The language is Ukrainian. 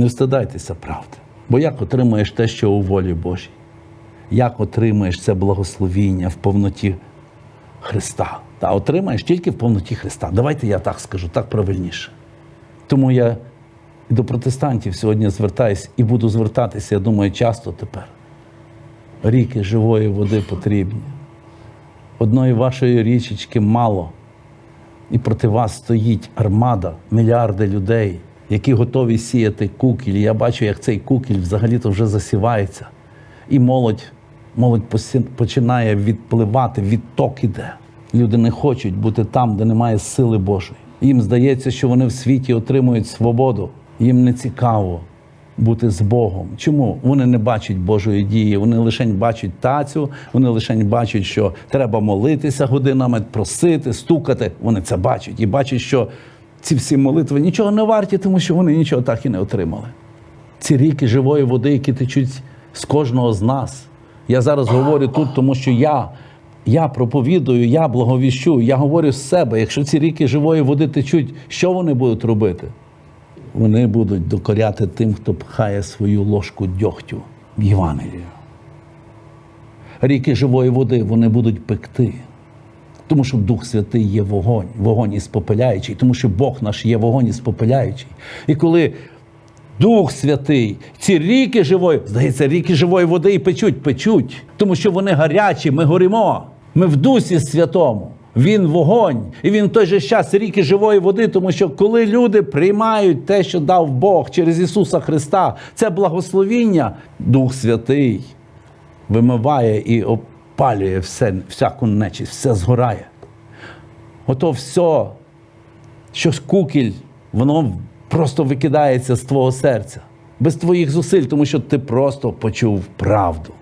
Не встидайтеся правди. Бо як отримаєш те, що у волі Божій? Як отримаєш це благословіння в повноті Христа? Та отримаєш тільки в повноті Христа. Давайте я так скажу, так правильніше. Тому я і до протестантів сьогодні звертаюсь і буду звертатися, я думаю, часто тепер. Ріки живої води потрібні. Одної вашої річечки мало. І проти вас стоїть армада, мільярди людей, які готові сіяти кукіль. Я бачу, як цей кукіль взагалі-то вже засівається. І молодь, молодь починає відпливати, відток іде. Люди не хочуть бути там, де немає сили Божої. Їм здається, що вони в світі отримують свободу. Їм не цікаво бути з Богом. Чому? Вони не бачать Божої дії, вони лише бачать тацю, вони лише бачать, що треба молитися годинами, просити, стукати. Вони це бачать і бачать, що ці всі молитви нічого не варті, тому що вони нічого так і не отримали. Ці ріки живої води, які течуть з кожного з нас. Я зараз говорю тут, тому що я, я проповідую, я благовіщу, я говорю з себе. Якщо ці ріки живої води течуть, що вони будуть робити? Вони будуть докоряти тим, хто пхає свою ложку дьогтю в Євангелію. Ріки живої води вони будуть пекти. Тому що Дух Святий є вогонь, вогонь іспопеляючий, тому що Бог наш є вогонь іспопеляючий. І коли Дух Святий, ці ріки живої, здається, ріки живої води і печуть, печуть, тому що вони гарячі, ми горимо. Ми в Дусі Святому. Він вогонь, і він в той же час ріки живої води, тому що коли люди приймають те, що дав Бог через Ісуса Христа, це благословіння, Дух Святий вимиває і опалює все, всяку нечість, все згорає. Ото все, що кукіль, воно просто викидається з твого серця, без твоїх зусиль, тому що ти просто почув правду.